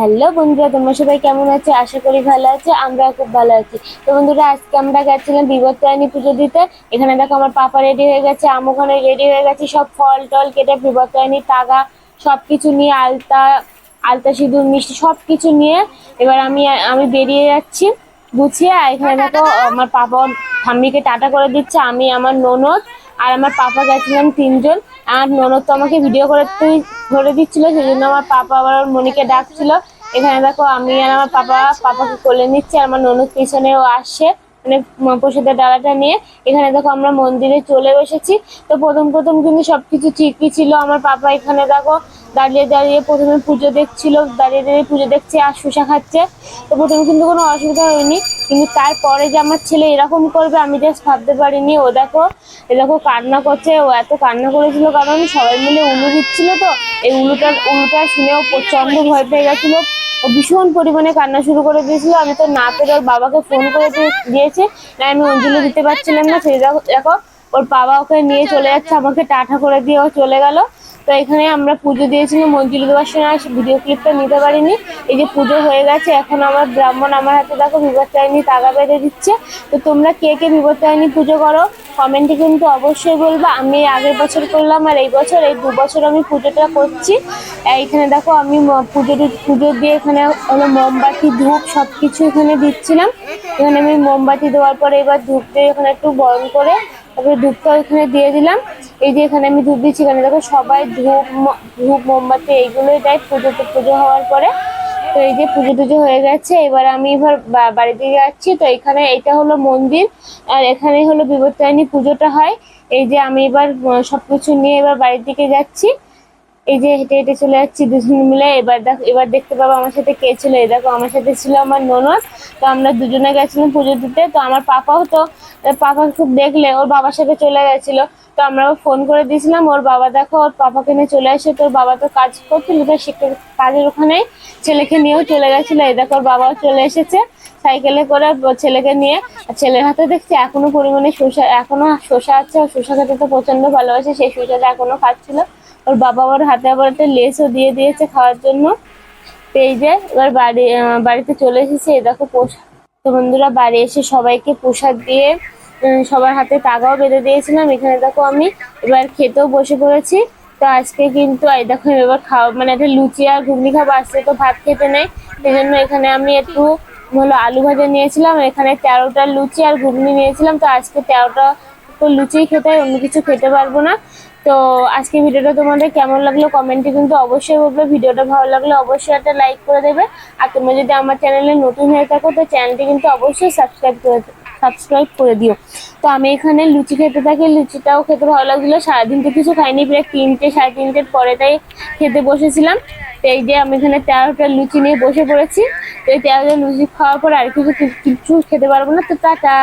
Hello বন্ধুরা তোমরা সবাই কেমন আছো? আশা করি ভালো আছো আমরা খুব ভালো আছি। তো বন্ধুরা আজকে আমরা গেছিলাম বিবর্তায়নী পুজো দিতে। এখানে দেখো আমার পাপা রেডি হয়ে গেছে আম ওখানে রেডি হয়ে গেছে। সব ফল টল কেটে বিবর্তায়নী তাগা সব কিছু নিয়ে আলতা আলতা সিঁদুর মিষ্টি সব কিছু নিয়ে এবার আমি আমি বেরিয়ে যাচ্ছি। গুছিয়ে আর এখানে দেখো আমার পাপা ঠাম্মিকে টাটা করে দিচ্ছে আমি আমার ননদ আর আমার পাপা গেছিলাম তিনজন। আর ননদ তো আমাকে ভিডিও করে ধরে দিচ্ছিল সেই জন্য আমার পাপা আবার মনিকে ডাকছিল। এখানে দেখো আমি আর আমার পাপা, পাপাকে কোলে নিচ্ছি, আর আমার ননদ পিছনেও আসছে মানে প্রসাদের ডালাটা নিয়ে। এখানে দেখো আমরা মন্দিরে চলে এসেছি তো প্রথম প্রথম কিন্তু সবকিছু ঠিকই ছিল। আমার পাপা এখানে দেখো দাঁড়িয়ে দাঁড়িয়ে প্রথমে পুজো দেখছিল, দাঁড়িয়ে দাঁড়িয়ে পুজো দেখছে আর শুষা খাচ্ছে। তো প্রথমে কিন্তু কোনো অসুবিধা হয়নি। কিন্তু তারপরে যে আমার ছেলে এরকম করবে, আমি জাস্ট ভাবতে পারিনি। ও দেখো, এ দেখো কান্না করছে। ও এত কান্না করেছিল, কারণ সবাই মিলে উলু দিচ্ছিল তো। এই উলুটা উলুটা শুনেও প্রচণ্ড ভয় পেয়ে গেছিল। ও ভীষণ পরিমাণে কান্না শুরু করে দিয়েছিল। আমি তো না পেরে ওর বাবাকে ফোন করে দিয়ে- দিয়েছে। না, আমি অঞ্জলি দিতে পারছিলাম না। সেই দেখো, ওর বাবা ওকে নিয়ে চলে যাচ্ছে। আমাকে টাটা করে দিয়ে ও চলে গেল। তো এখানে আমরা পুজো দিয়েছিলাম অঞ্জলি দেওয়ার সময় ভিডিও ক্লিপটা নিতে পারিনি। এই যে পুজো হয়ে গেছে, এখন আমার ব্রাহ্মণ আমার হাতে দেখো বিপত্তায়নী তাগা বেঁধে দিচ্ছে। তো তোমরা কে কে বিপত্তায়নী পুজো করো কমেন্টে কিন্তু অবশ্যই বলবা। আমি আগের বছর করলাম আর এই বছর, এই দু বছর আমি পুজোটা করছি। এইখানে দেখো আমি পুজো পুজো দিয়ে এখানে হলো মোমবাতি, ধূপ সব কিছু এখানে দিচ্ছিলাম। এখানে আমি মোমবাতি দেওয়ার পরে এবার ধূপ দিয়ে এখানে একটু বরণ করে তারপরে ধূপটা ওইখানে দিয়ে দিলাম। এই যে এখানে আমি ধূপ দিচ্ছি, এখানে দেখো সবাই ধূপ ধূপ, মোমবাতি, এইগুলোই দেয় পুজোতে পুজো হওয়ার পরে। তো এই যে পুজো টুজো হয়ে গেছে, এবার আমি এবার বাড়ি দিকে যাচ্ছি। তো এখানে এটা হলো মন্দির, আর এখানে হলো বিবর্তায়নী পুজোটা হয়। এই যে আমি এবার সব কিছু নিয়ে এবার বাড়ির দিকে যাচ্ছি। এই যে হেঁটে হেঁটে চলে যাচ্ছি দুজন মিলে। এবার দেখো, এবার দেখতে পাবো আমার সাথে কে ছিল। এই দেখো, আমার সাথে ছিল আমার ননদ। তো আমরা দুজনে গেছিলাম পুজো দিতে। তো আমার পাপাও তো পাপা খুব দেখলে, ওর বাবার সাথে চলে গেছিল। তো আমরা ফোন করে দিয়েছিলাম, ওর বাবা দেখো, ওর পাপাকে নিয়ে চলে আসে। তোর বাবা তো কাজ করছিল তো সে কাজের ওখানে ছেলেকে নিয়েও চলে গেছিল। এই দেখো, ওর বাবাও চলে এসেছে সাইকেলে করে ছেলেকে নিয়ে। ছেলের হাতে দেখছি এখনও পরিমাণে শসা, এখনও শসা আছে। শসা খেতে তো প্রচণ্ড ভালোবাসে। সেই শসাটা এখনও খাচ্ছিল। ওর বাবা ওর হাতে আবার একটা লেসও দিয়ে দিয়েছে খাওয়ার জন্য। পেয়ে যায় এবার বাড়ি বাড়িতে চলে এসেছে। এই দেখো পোষা, তো বন্ধুরা বাড়ি এসে সবাইকে প্রসাদ দিয়ে সবার হাতে তাগাও বেঁধে দিয়েছিলাম। এখানে দেখো আমি এবার খেতেও বসে পড়েছি। তো আজকে কিন্তু, এই দেখো, এবার খাওয়া মানে একটা লুচি আর ঘুগনি খাব। আজকে তো ভাত খেতে নেই। সেই জন্য এখানে আমি একটু হলো আলু ভাজা নিয়েছিলাম। এখানে তেরোটা লুচি আর ঘুগনি নিয়েছিলাম। তো আজকে তেরোটা তো লুচিই খেতে অন্য কিছু খেতে পারব না। তো আজকে ভিডিওটা তোমাদের কেমন লাগল কমেন্টে কিন্তু অবশ্যই বলবে। ভিডিওটা ভালো লাগলে অবশ্যই একটা লাইক করে দেবে। আর তোমরা যদি আমার চ্যানেলে নতুন হয়ে থাকো, তো চ্যানেলটি কিন্তু অবশ্যই সাবস্ক্রাইব করে সাবস্ক্রাইব করে দিও। তো আমি এখানে লুচি খেতে থাকি। লুচিটাও খেতে ভালো লাগছিল। সারাদিন তো কিছু খাইনি। প্রায় তিনটে, সাড়ে তিনটের পরে তাই খেতে বসেছিলাম। তো এই যে আমি এখানে তেরোটা লুচি নিয়ে বসে পড়েছি। তো এই তেরোটা লুচি খাওয়ার পর আর কিছু কিছু খেতে পারব না। তো টাটা।